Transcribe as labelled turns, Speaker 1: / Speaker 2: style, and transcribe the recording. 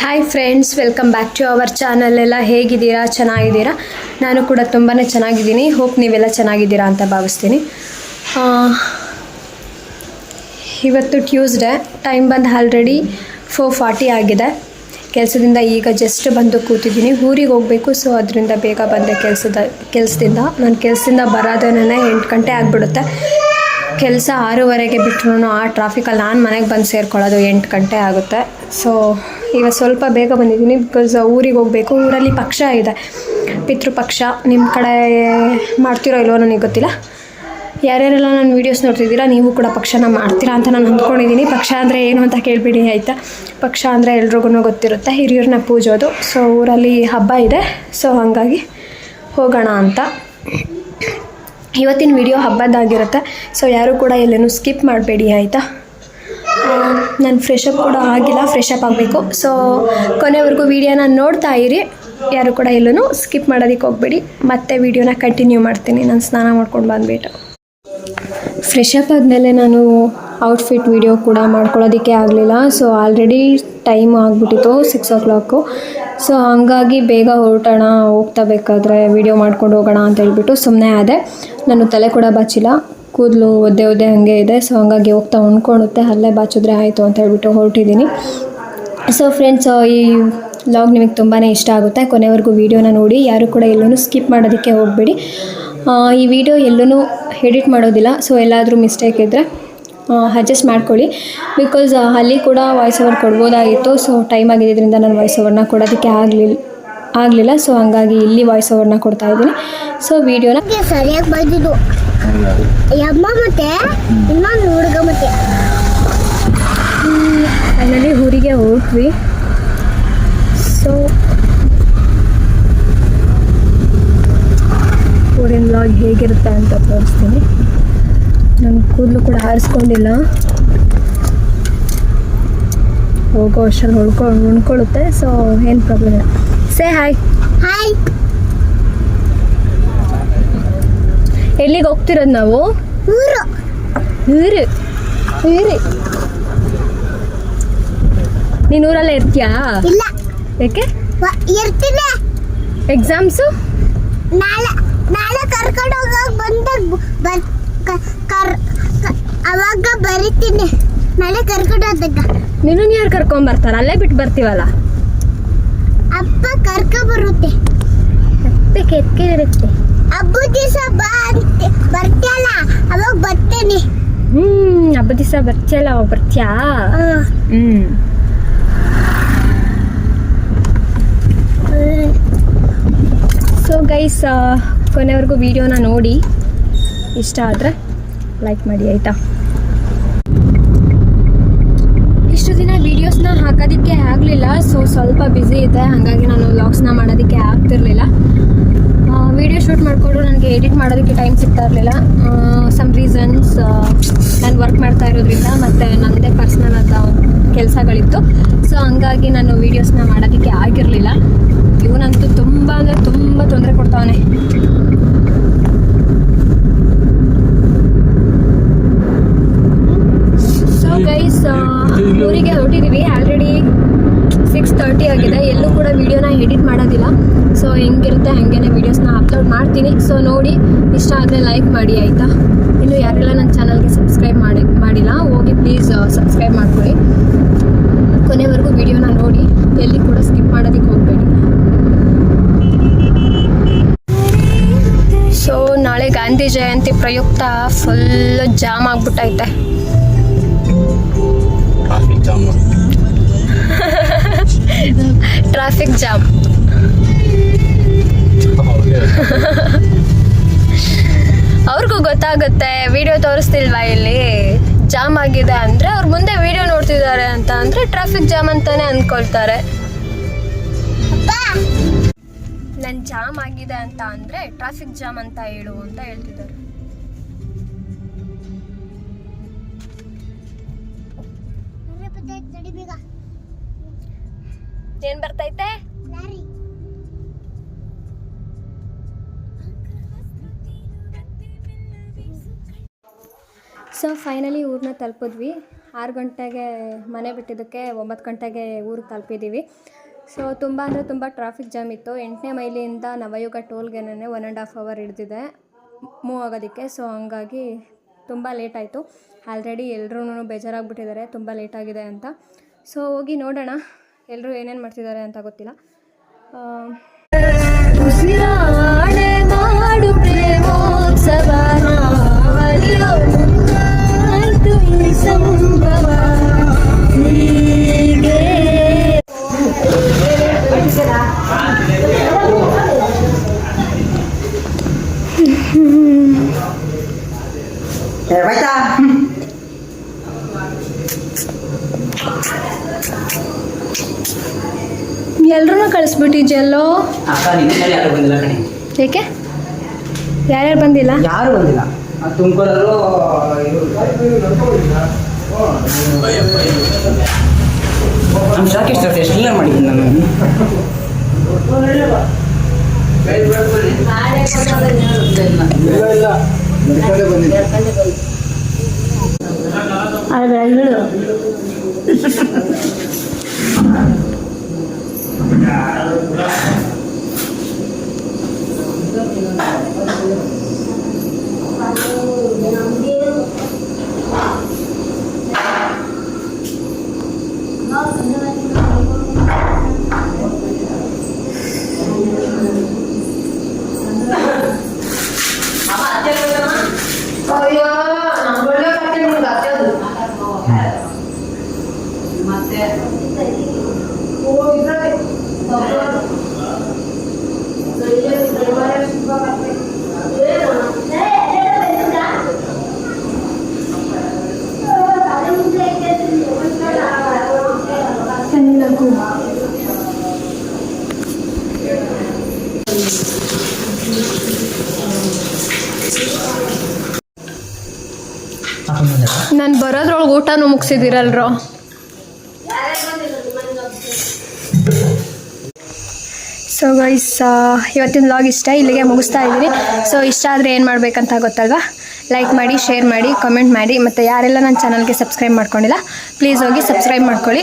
Speaker 1: Hi friends welcome back to our channel ಎಲ್ಲ ಹೇಗಿದ್ದೀರಾ? ಚೆನ್ನಾಗಿದ್ದೀರಾ? ನಾನು ಕೂಡ ತುಂಬಾ ಚೆನ್ನಾಗಿದ್ದೀನಿ. ಹೋಪ್ ನೀವೆಲ್ಲ ಚೆನ್ನಾಗಿದ್ದೀರಾ ಅಂತ ಭಾವಿಸ್ತೀನಿ. ಇವತ್ತು ಟ್ಯೂಸ್ಡೇ ಟೈಮ್ ಬಂದು ಆಲ್ರೆಡಿ ಫೋರ್ ಫಾರ್ಟಿ ಆಗಿದೆ. ಕೆಲಸದಿಂದ ಈಗ ಜಸ್ಟ್ ಬಂದು ಕೂತಿದ್ದೀನಿ. ಊರಿಗೆ ಹೋಗಬೇಕು ಸೊ ಅದರಿಂದ ಬೇಗ ಬಂದೆ ಕೆಲಸದ ಕೆಲಸದಿಂದ. ನಾನು ಕೆಲಸದಿಂದ ಬರೋದೇನೇ ಎಂಟು ಗಂಟೆ ಆಗಿಬಿಡುತ್ತೆ. ಕೆಲಸ ಆರೂವರೆಗೆ ಬಿಟ್ಟರು ಆ ಟ್ರಾಫಿಕಲ್ಲಿ ನಾನು ಮನೆಗೆ ಬಂದು ಸೇರ್ಕೊಳ್ಳೋದು ಎಂಟು ಗಂಟೆ ಆಗುತ್ತೆ. ಸೊ ಈಗ ಸ್ವಲ್ಪ ಬೇಗ ಬಂದಿದ್ದೀನಿ ಬಿಕಾಸ್ ಊರಿಗೆ ಹೋಗಬೇಕು. ಊರಲ್ಲಿ ಪಕ್ಷ ಇದೆ. ಪಿತೃಪಕ್ಷ ನಿಮ್ಮ ಕಡೆ ಮಾಡ್ತಿರೋ ಇಲ್ವೋ ನನಗೆ ಗೊತ್ತಿಲ್ಲ. ಯಾರ್ಯಾರೆಲ್ಲ ನನ್ನ ವೀಡಿಯೋಸ್ ನೋಡ್ತಿದ್ದೀರಾ, ನೀವು ಕೂಡ ಪಕ್ಷನ ಮಾಡ್ತೀರಾ ಅಂತ ನಾನು ಅಂದ್ಕೊಂಡಿದ್ದೀನಿ. ಪಕ್ಷ ಅಂದರೆ ಏನು ಅಂತ ಕೇಳಿಬಿಡಿ ಆಯಿತಾ? ಪಕ್ಷ ಅಂದರೆ ಎಲ್ರಿಗೂ ಗೊತ್ತಿರುತ್ತೆ. ಹಿರಿಯರನ್ನ ಪೂಜೋದು. ಸೊ ಊರಲ್ಲಿ ಹಬ್ಬ ಇದೆ. ಸೊ ಹಾಗಾಗಿ ಹೋಗೋಣ ಅಂತ. ಇವತ್ತಿನ ವಿಡಿಯೋ ಹಬ್ಬದ್ದಾಗಿರುತ್ತೆ ಸೊ ಯಾರೂ ಕೂಡ ಎಲ್ಲನೂ ಸ್ಕಿಪ್ ಮಾಡಬೇಡಿ, ಆಯಿತಾ? ನಾನು ಫ್ರೆಶಪ್ ಕೂಡ ಆಗಿಲ್ಲ ಫ್ರೆಶ್ ಅಪ್ ಆಗಬೇಕು. ಸೊ ಕೊನೆವರೆಗೂ ವೀಡಿಯೋನ ನೋಡ್ತಾ ಇರಿ. ಯಾರು ಕೂಡ ಎಲ್ಲೂ ಸ್ಕಿಪ್ ಮಾಡೋದಕ್ಕೆ ಹೋಗಬೇಡಿ. ಮತ್ತೆ ವೀಡಿಯೋನ ಕಂಟಿನ್ಯೂ ಮಾಡ್ತೀನಿ. ನಾನು ಸ್ನಾನ ಮಾಡ್ಕೊಂಡು ಬಂದುಬಿಟ್ಟು. ಫ್ರೆಶಪ್ ಆದಮೇಲೆ ನಾನು ಔಟ್ಫಿಟ್ ವಿಡಿಯೋ ಕೂಡ ಮಾಡ್ಕೊಳ್ಳೋದಕ್ಕೆ ಆಗಲಿಲ್ಲ. ಸೊ ಆಲ್ರೆಡಿ ಟೈಮ್ ಆಗಿಬಿಟ್ಟಿತ್ತು ಸಿಕ್ಸ್ ಓ ಕ್ಲಾಕು ಸೊ ಹಂಗಾಗಿ ಬೇಗ ಹೊರಟೋಣ, ಹೋಗ್ತಾ ಬೇಕಾದರೆ ವೀಡಿಯೋ ಮಾಡ್ಕೊಂಡು ಹೋಗೋಣ ಅಂತ ಹೇಳ್ಬಿಟ್ಟು ಸುಮ್ಮನೆ ಆದೆ. ನಾನು ತಲೆ ಕೂಡ ಬಾಚಿಲ್ಲ. ಕೂದಲು ಒದ್ದೆ ಒದ್ದೆ ಹಾಗೆ ಇದೆ. ಸೊ ಹಂಗಾಗಿ ಹೋಗ್ತಾ ಉಣ್ಕೊಳುತ್ತೆ ಅಲ್ಲೇ ಬಾಚಿದ್ರೆ ಆಯಿತು ಅಂತ ಹೇಳ್ಬಿಟ್ಟು ಹೊರಟಿದ್ದೀನಿ. ಸೊ ಫ್ರೆಂಡ್ಸ್ ಈ ಲಾಗ್ ನಿಮಗೆ ತುಂಬಾ ಇಷ್ಟ ಆಗುತ್ತೆ. ಕೊನೆವರೆಗೂ ವೀಡಿಯೋನ ನೋಡಿ. ಯಾರು ಕೂಡ ಎಲ್ಲೂ ಸ್ಕಿಪ್ ಮಾಡೋದಕ್ಕೆ ಹೋಗಬೇಡಿ. ಈ ವಿಡಿಯೋ ಎಲ್ಲೂ ಎಡಿಟ್ ಮಾಡೋದಿಲ್ಲ. ಸೊ ಎಲ್ಲಾದರೂ ಮಿಸ್ಟೇಕ್ ಇದ್ದರೆ ಅಡ್ಜಸ್ಟ್ ಮಾಡ್ಕೊಳ್ಳಿ. ಬಿಕಾಸ್ ಅಲ್ಲಿ ಕೂಡ ವಾಯ್ಸ್ ಓವರ್ ಕೊಡ್ಬೋದಾಗಿತ್ತು. ಸೊ ಟೈಮ್ ಆಗಿದ್ದರಿಂದ ನಾನು ವಾಯ್ಸ್ ಓವರ್ನ ಕೊಡೋದಕ್ಕೆ ಆಗಲಿಲ್ಲ ಆಗಲಿಲ್ಲ. ಸೊ ಹಂಗಾಗಿ ಇಲ್ಲಿ ವಾಯ್ಸ್ ಓವರ್ನ ಕೊಡ್ತಾ ಇದ್ದೀನಿ. ಸೊ ವೀಡಿಯೋನ
Speaker 2: ಸರಿಯಾಗಿ ಬಂದಿದ್ದು ಅಮ್ಮ ಮತ್ತೆ ಇನ್ನೊಂದು ಹುಡುಗ ಮತ್ತೆ.
Speaker 1: ಫೈನಲಿ ಊರಿಗೆ ಹೋಗ್ವಿ ಸೊ ಊರಿನ ಲಾಗ್ ಹೇಗಿರುತ್ತೆ ಅಂತ ತೋರಿಸ್ತೀನಿ. ನನ್ನ ಕೂದಲು ಕೂಡ ಹಾರಿಸ್ಕೊಂಡಿಲ್ಲ. ಹೋಗೋ ಅಷ್ಟರಲ್ಲಿ ಹೊಡ್ಕೊ ಉಣ್ಕೊಳ್ಳುತ್ತೆ ಸೊ ಏನು ಪ್ರಾಬ್ಲಮ್ ಇಲ್ಲ. ಸೇ ಹಾಯ್
Speaker 2: ಹಾಯ್
Speaker 1: ಎಲ್ಲಿಗೆ ಹೋಗ್ತಿರೋದು ನಾವು?
Speaker 2: ಊರು.
Speaker 1: ಊರು. ಊರು. ನೀನು ಊರಲ್ಲೇ ಇರ್ತೀಯಾ?
Speaker 2: ಇಲ್ಲ.
Speaker 1: ಯಾಕೆ?
Speaker 2: ಇರ್ತೀನಿ.
Speaker 1: ಎಕ್ಸಾಮ್ಸು
Speaker 2: ನಾಳೆ ನಾಳೆ ಕರ್ಕೊಂಡು ಹೋಗೋಕೆ ಬಂದಾಗ ಕರ್ ಅವಾಗ ಬರಿತೀನಿ. ನಾಳೆ ಕರ್ಕೊಂಡು ಹೋದಾಗ
Speaker 1: ನೀನು ಯಾರು ಕರ್ಕೊಂಬರ್ತಾರ ಅಲ್ಲೇ ಬಿಟ್ಟು ಬರ್ತೀವಲ್ಲ?
Speaker 2: ಅಪ್ಪ ಕರ್ಕೊ ಬರುತ್ತೆ
Speaker 1: ಅಪ್ಪಕ್ಕೆ ಎತ್ಕೆ ಇರುತ್ತೆ.
Speaker 2: ಹಬ್ಬದ ದಿವಸ ಬಾ ಅಂತ ಬರ್ತೀಯಲ್ಲ? ಅವಾಗ ಬರ್ತೇನೆ.
Speaker 1: ಹ್ಮ್ ಹಬ್ಬದ ದಿವಸ ಬರ್ತೀಯಲ್ಲ ಅವಾಗ ಬರ್ತೀಯಾ?
Speaker 2: ಹ್ಮ್.
Speaker 1: ಸೊ ಗೈಸ್ ಕೊನೆವರೆಗೂ ವಿಡಿಯೋನ ನೋಡಿ. ಇಷ್ಟ ಆದರೆ ಲೈಕ್ ಮಾಡಿ, ಆಯಿತಾ? ಇಷ್ಟು ದಿನ ವೀಡಿಯೋಸ್ನ ಹಾಕೋದಕ್ಕೆ ಆಗಲಿಲ್ಲ. ಸೊ ಸ್ವಲ್ಪ ಬ್ಯುಸಿ ಇದೆ ಹಾಗಾಗಿ ನಾನು ವ್ಲಾಗ್ಸ್ನ ಮಾಡೋದಕ್ಕೆ ಆಗ್ತಿರ್ಲಿಲ್ಲ. ವಿಡಿಯೋ ಶೂಟ್ ಮಾಡಿಕೊಂಡು ನನಗೆ ಎಡಿಟ್ ಮಾಡೋದಕ್ಕೆ ಟೈಮ್ ಸಿಗ್ತಾ ಇರಲಿಲ್ಲ. ಸಮ್ ರೀಸನ್ಸ್ ನಾನು ವರ್ಕ್ ಮಾಡ್ತಾ ಇರೋದ್ರಿಂದ ಮತ್ತು ನನ್ನದೇ ಪರ್ಸ್ನಲ್ ಅಂತ ಕೆಲಸಗಳಿತ್ತು. ಸೊ ಹಂಗಾಗಿ ನಾನು ವೀಡಿಯೋಸ್ನ ಮಾಡೋದಕ್ಕೆ ಆಗಿರಲಿಲ್ಲ. ಇವನಂತೂ ತುಂಬ ಅಂದರೆ ತುಂಬ ತೊಂದರೆ ಕೊಡ್ತಾವನೆ ಸೊ ಗೈಸ್ ಊರಿಗೆ ಹೊರಟಿದ್ದೀವಿ ಆಲ್ರೆಡಿ ಸಿಕ್ಸ್ ತರ್ಟಿ ಆಗಿದೆ. ಎಲ್ಲೂ ಕೂಡ ವೀಡಿಯೋನ ಎಡಿಟ್ ಮಾಡೋದಿಲ್ಲ. ಸೊ ಹೆಂಗಿರುತ್ತೆ ಹಾಗೇನೆ ವೀಡಿಯೋಸ್ನ ಅಪ್ಲೋಡ್ ಮಾಡ್ತೀನಿ. ಸೊ ನೋಡಿ, ಇಷ್ಟ ಆದರೆ ಲೈಕ್ ಮಾಡಿ, ಆಯಿತಾ? ಇನ್ನು ಯಾರೆಲ್ಲ ನನ್ನ ಚಾನಲ್ಗೆ ಸಬ್ಸ್ಕ್ರೈಬ್ ಮಾಡಿ, ಮಾಡಿಲ್ಲ, ಹೋಗಿ ಪ್ಲೀಸ್ ಸಬ್ಸ್ಕ್ರೈಬ್ ಮಾಡ್ಕೊಳ್ಳಿ. ಕೊನೆವರೆಗೂ ವಿಡಿಯೋನ ನೋಡಿ. ಎಲ್ಲಿ ಕೂಡ ಸ್ಕಿಪ್ ಮಾಡೋದಕ್ಕೆ ಹೋಗಬೇಡಿ. ಸೊ ನಾಳೆ ಗಾಂಧಿ ಜಯಂತಿ ಪ್ರಯುಕ್ತ ಫುಲ್ ಜಾಮ್ ಆಗ್ಬಿಟ್ಟೈತೆ.
Speaker 3: ಟ್ರಾಫಿಕ್ ಜಾಮ್
Speaker 1: ಅವ್ರಿಗೂ ಗೊತ್ತಾಗುತ್ತೆ ವಿಡಿಯೋ ತೋರಿಸ್ತಿಲ್ವಾ ಇಲ್ಲಿ? ಜಾಮ್ ಆಗಿದೆ ಅಂದ್ರೆ ಅವ್ರು ಮುಂದೆ ವಿಡಿಯೋ ನೋಡ್ತಿದ್ದಾರೆ ಅಂತ ಅಂದ್ರೆ ಟ್ರಾಫಿಕ್ ಜಾಮ್ ಅಂತಾನೆ ಅನ್ಕೊಳ್ತಾರೆ
Speaker 2: ಅಪ್ಪ
Speaker 1: ನನ್ ಜಾಮ್ ಆಗಿದೆ ಅಂತ ಅಂದ್ರೆ ಟ್ರಾಫಿಕ್ ಜಾಮ್ ಅಂತ ಹೇಳು ಅಂತ ಹೇಳ್ತಿದ್ದಾರೆ. ಏನ್ ಬರ್ತೈತೆ? ಸೊ ಫೈನಲಿ ಊರನ್ನ ತಲುಪಿದ್ವಿ. ಆರು ಗಂಟೆಗೆ ಮನೆ ಬಿಟ್ಟಿದ್ದಕ್ಕೆ ಒಂಬತ್ತು ಗಂಟೆಗೆ ಊರಿಗೆ ತಲುಪಿದ್ದೀವಿ ಸೊ ತುಂಬ ಅಂದರೆ ತುಂಬ ಟ್ರಾಫಿಕ್ ಜಾಮ್ ಇತ್ತು. ಎಂಟನೇ ಮೈಲಿಯಿಂದ ನವಯುಗ ಟೋಲ್ಗೆನೇ ಒನ್ ಆ್ಯಂಡ್ ಹಾಫ್ ಅವರ್ ಹಿಡಿದಿದೆ. ಮೂವ್ ಆಗೋದಕ್ಕೆ. ಸೊ ಹಂಗಾಗಿ ತುಂಬ ಲೇಟ್ ಆಯಿತು. ಆಲ್ರೆಡಿ ಎಲ್ಲರೂ ಬೇಜಾರಾಗ್ಬಿಟ್ಟಿದ್ದಾರೆ. ತುಂಬ ಲೇಟಾಗಿದೆ ಆಗಿದೆ ಅಂತ. ಸೊ ಹೋಗಿ ನೋಡೋಣ. ಎಲ್ಲರೂ ಏನೇನು ಮಾಡ್ತಿದ್ದಾರೆ ಅಂತ ಗೊತ್ತಿಲ್ಲ. ಆ, ಉಸಿರಾಡೆ ಎಲ್ರೂ ಕಳಿಸ್ಬಿಟ್ಟಿದ್ಯಲ್ಲೋ
Speaker 3: ಅಕ್ಕ ನಿನ್ನೆ ಯಾರು ಬಂದಿಲ್ಲ ಕಣೆ?
Speaker 1: ಏಕೆ? ಯಾರ್ಯಾರು ಬಂದಿಲ್ಲ?
Speaker 3: ಯಾರು ಬಂದಿಲ್ಲ? ತುಮಕೂರಲ್ಲೂ ನಮ್ಮ ಶಾಕ್ ಎಷ್ಟು ಎಷ್ಟೆಲ್ಲ ಮಾಡಿದ್ದೀನಿ ನಾನು Thank you.
Speaker 1: ನಾನು ಬರೋದ್ರೊಳಗೆ ಊಟನೂ ಮುಗಿಸಿದಿರಲ್ರೋ? ಸೊ ಗೈಸ್ ಇವತ್ತಿನ ಲಾಗ್ ಇಷ್ಟ, ಇಲ್ಲಿಗೆ ಮುಗಿಸ್ತಾ ಇದ್ದೀನಿ. ಸೊ ಇಷ್ಟ ಆದರೆ ಏನು ಮಾಡಬೇಕಂತ ಗೊತ್ತಲ್ವಾ ಲೈಕ್ ಮಾಡಿ ಶೇರ್ ಮಾಡಿ ಕಮೆಂಟ್ ಮಾಡಿ, ಮತ್ತು ಯಾರೆಲ್ಲ ನನ್ನ ಚಾನಲ್ಗೆ ಸಬ್ಸ್ಕ್ರೈಬ್ ಮಾಡ್ಕೊಂಡಿಲ್ಲ ಪ್ಲೀಸ್ ಹೋಗಿ ಸಬ್ಸ್ಕ್ರೈಬ್ ಮಾಡ್ಕೊಳ್ಳಿ.